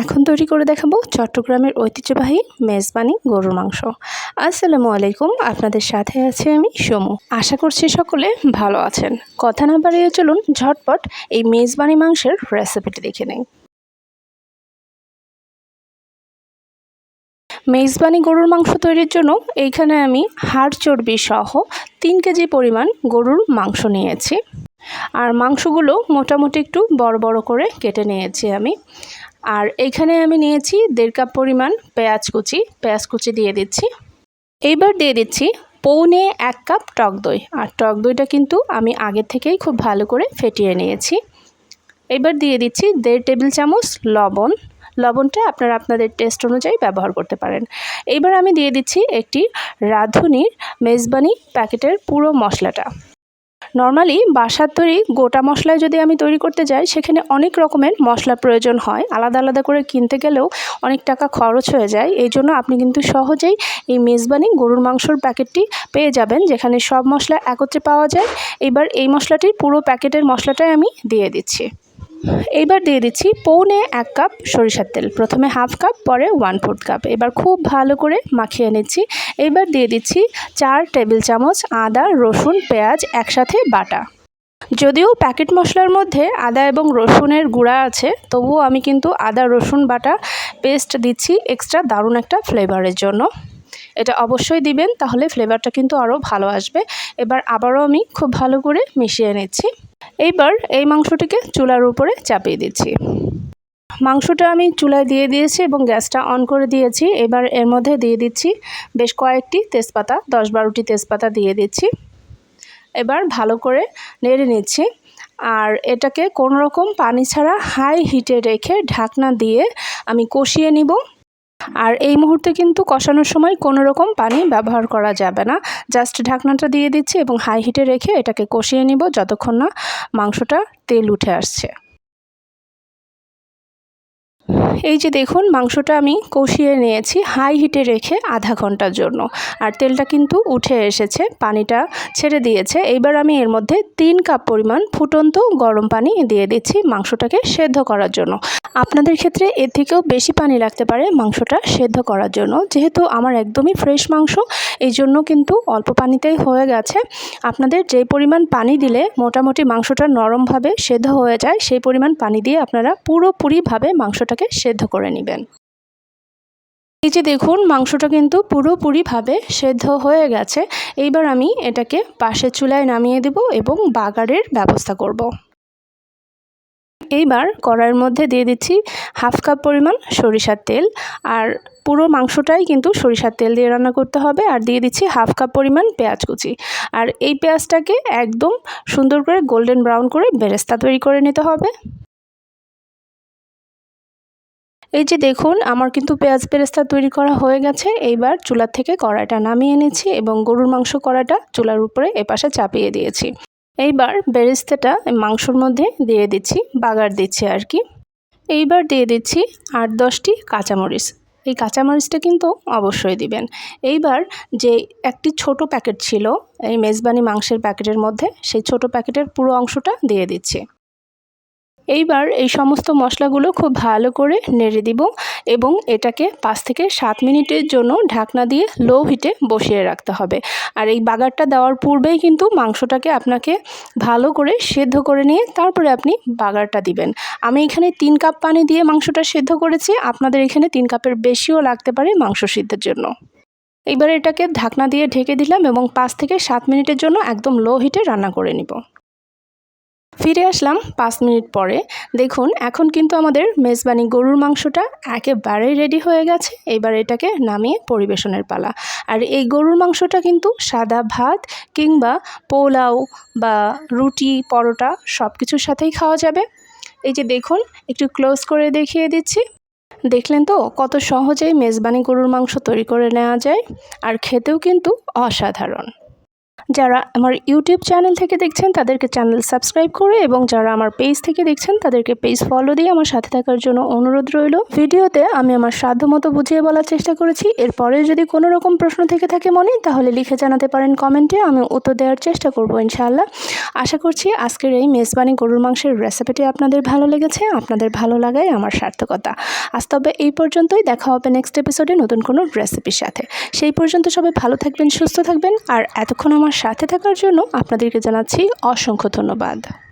এখন তৈরি করে দেখাবো চট্টগ্রামের ঐতিহ্যবাহী মেজবানি গরুর মাংস। আসসালামু আলাইকুম, আপনাদের সাথে আছি আমি সমু। আশা করছি সকলে ভালো আছেন। কথা না বাড়িয়ে চলুন, ঝটপট এই মেজবানি মাংসের রেসিপিটি দেখে নেই। মেজবানি গরুর মাংস তৈরির জন্য এইখানে আমি হাড় চর্বি সহ তিন কেজি পরিমাণ গরুর মাংস নিয়েছি। আর মাংসগুলো মোটামুটি একটু বড় বড় করে কেটে নিয়েছি আমি। আর এখানে আমি নিয়েছি দেড় কাপ পরিমাণ পেঁয়াজ কুচি পেঁয়াজ কুচি দিয়ে দিচ্ছি। এইবার দিয়ে দিচ্ছি পৌনে এক কাপ টক দই। আর টক দইটা কিন্তু আমি আগে থেকেই খুব ভালো করে ফেটিয়ে নিয়েছি। এবার দিয়ে দিচ্ছি দেড় টেবিল চামচ লবণ। লবণটা আপনারা আপনাদের টেস্ট অনুযায়ী ব্যবহার করতে পারেন। এইবার আমি দিয়ে দিচ্ছি একটি রাঁধুনির মেজবানি প্যাকেটের পুরো মশলাটা। নর্মালি বাসার তৈরি গোটা মশলায় যদি আমি তৈরি করতে যাই, সেখানে অনেক রকমের মশলা প্রয়োজন হয়। আলাদা আলাদা করে কিনতে গেলেও অনেক টাকা খরচ হয়ে যায়। এই জন্য আপনি কিন্তু সহজেই এই মেজবানি গরুর মাংসর প্যাকেটটি পেয়ে যাবেন, যেখানে সব মশলা একত্রে পাওয়া যায়। এবার এই মশলাটির পুরো প্যাকেটের মশলাটাই আমি দিয়ে দিচ্ছি। এইবার দিয়ে দিচ্ছি পৌনে এক কাপ সরিষার তেল। প্রথমে হাফ কাপ, পরে ওয়ান ফোর্থ কাপ এবার খুব ভালো করে মাখিয়ে নিচ্ছি। এবার দিয়ে দিচ্ছি চার টেবিল চামচ আদা, রসুন, পেঁয়াজ একসাথে বাটা। যদিও প্যাকেট মশলার মধ্যে আদা এবং রসুনের গুঁড়া আছে, তবুও আমি কিন্তু আদা, রসুন বাটা পেস্ট দিচ্ছি এক্সট্রা দারুণ একটা ফ্লেভারের জন্য। এটা অবশ্যই দিবেন, তাহলে ফ্লেভারটা কিন্তু আরও ভালো আসবে। এবার আবারও আমি খুব ভালো করে মিশিয়ে নিচ্ছি। এইবার এই মাংসটিকে চুলার উপরে চাপিয়ে দিচ্ছি। মাংসটা আমি চুলায় দিয়ে দিয়েছি এবং গ্যাসটা অন করে দিয়েছি। এবার এর মধ্যে দিয়ে দিচ্ছি বেশ কয়েকটি তেজপাতা, দশ বারোটি তেজপাতা দিয়ে দিচ্ছি। এবার ভালো করে নেড়ে নিচ্ছি। আর এটাকে কোনো রকম পানি ছাড়া হাই হিটে রেখে ঢাকনা দিয়ে আমি কষিয়ে নিব। আর এই মুহূর্তে কিন্তু কষানোর সময় কোনো রকম পানি ব্যবহার করা যাবে না। জাস্ট ঢাকনাটা দিয়ে দিচ্ছি এবং হাই হিটে রেখে এটাকে কষিয়ে নিব যতক্ষণ না মাংসটা তেল উঠে আসছে। এই যে দেখুন, মাংসটা আমি কষিয়ে নিয়েছি হাই হিটে রেখে আধা ঘণ্টার জন্য। আর তেলটা কিন্তু উঠে এসেছে, পানিটা ছেড়ে দিয়েছে। এইবার আমি এর মধ্যে তিন কাপ পরিমাণ ফুটন্ত গরম পানি দিয়ে দিচ্ছি মাংসটাকে সেদ্ধ করার জন্য। আপনাদের ক্ষেত্রে এর থেকেও বেশি পানি লাগতে পারে মাংসটা সেদ্ধ করার জন্য। যেহেতু আমার একদমই ফ্রেশ মাংস, এই জন্য কিন্তু অল্প পানিতেই হয়ে গেছে। আপনাদের যে পরিমাণ পানি দিলে মোটামুটি মাংসটা নরমভাবে সেদ্ধ হয়ে যায়, সেই পরিমাণ পানি দিয়ে আপনারা পুরোপুরিভাবে মাংসটাকে সেদ্ধ করে নেবেন। এই যে দেখুন, মাংসটা কিন্তু পুরোপুরিভাবে সেদ্ধ হয়ে গেছে। এইবার আমি এটাকে পাশের চুলায় নামিয়ে দেব এবং বাগারের ব্যবস্থা করব। এইবার কড়াইয়ের মধ্যে দিয়ে দিচ্ছি হাফ কাপ পরিমাণ সরিষার তেল। আর পুরো মাংসটাই কিন্তু সরিষার তেল দিয়ে রান্না করতে হবে। আর দিয়ে দিচ্ছি হাফ কাপ পরিমাণ পেঁয়াজ কুচি। আর এই পেঁয়াজটাকে একদম সুন্দর করে গোল্ডেন ব্রাউন করে বেরেস্তা তৈরি করে নিতে হবে। এই যে দেখুন, আমার কিন্তু পেঁয়াজ বেরেস্তা তৈরি করা হয়ে গেছে। এইবার চুলার থেকে কড়াইটা নামিয়ে এনেছি এবং গরুর মাংস কড়াইটা চুলার উপরে এপাশে চাপিয়ে দিয়েছি। এইবার বেরেস্তাটা মাংসর মধ্যে দিয়ে দিচ্ছি, বাগার দিচ্ছি আর কি। এইবার দিয়ে দিচ্ছি আট দশটি কাঁচামরিচ। এই কাঁচামরিচটা কিন্তু অবশ্যই দিবেন। এইবার যে একটি ছোট প্যাকেট ছিল, এই মেজবানি মাংসের প্যাকেটের মধ্যে, সেই ছোট প্যাকেটের পুরো অংশটা দিয়ে দিচ্ছি। এইবার এই সমস্ত মশলাগুলো খুব ভালো করে নেড়ে দিব এবং এটাকে পাঁচ থেকে সাত মিনিটের জন্য ঢাকনা দিয়ে লো হিটে বসিয়ে রাখতে হবে। আর এই বাগারটা দেওয়ার পূর্বেই কিন্তু মাংসটাকে আপনাকে ভালো করে সেদ্ধ করে নিয়ে তারপরে আপনি বাগারটা দিবেন। আমি এখানে তিন কাপ পানি দিয়ে মাংসটা সেদ্ধ করেছি, আপনাদের এখানে তিন কাপের বেশিও লাগতে পারে মাংস সিদ্ধের জন্য। এইবার এটাকে ঢাকনা দিয়ে ঢেকে দিলাম এবং পাঁচ থেকে সাত মিনিটের জন্য একদম লো হিটে রান্না করে নিব। ফিরে আসলাম পাঁচ মিনিট পরে। দেখুন, এখন কিন্তু আমাদের মেজবানি গরুর মাংসটা একেবারেই রেডি হয়ে গেছে। এবার এটাকে নামিয়ে পরিবেশনের পালা। আর এই গরুর মাংসটা কিন্তু সাদা ভাত কিংবা পোলাও বা রুটি, পরোটা সব কিছুর সাথেই খাওয়া যাবে। এই যে দেখুন, একটু ক্লোজ করে দেখিয়ে দিচ্ছি। দেখলেন তো, কত সহজেই মেজবানি গরুর মাংস তৈরি করে নেওয়া যায়। আর খেতেও কিন্তু অসাধারণ। যারা আমার ইউটিউব চ্যানেল থেকে দেখছেন, তাদেরকে চ্যানেল সাবস্ক্রাইব করে এবং যারা আমার পেজ থেকে দেখছেন, তাদেরকে পেজ ফলো দিয়ে আমার সাথে থাকার জন্য অনুরোধ রইল। ভিডিওতে আমি আমার সাধ্যমতো বুঝিয়ে বলার চেষ্টা করেছি। এরপরে যদি কোনো রকম প্রশ্ন থেকে থাকে মনে, তাহলে লিখে জানাতে পারেন কমেন্টে। আমি উত্তর দেওয়ার চেষ্টা করব ইনশাআল্লাহ। আশা করছি আজকের এই মেজবানি গরুর মাংসের রেসিপিটি আপনাদের ভালো লেগেছে, আপনাদের ভালো লাগাই আমার সার্থকতা। আজ তবে এই পর্যন্তই, দেখা হবে নেক্সট এপিসোডে নতুন কোনো রেসিপির সাথে। সেই পর্যন্ত সবাই ভালো থাকবেন, সুস্থ থাকবেন, আর এতক্ষণ আমার সাথে থাকার জন্য আপনাদেরকে জানাচ্ছি অসংখ্য ধন্যবাদ।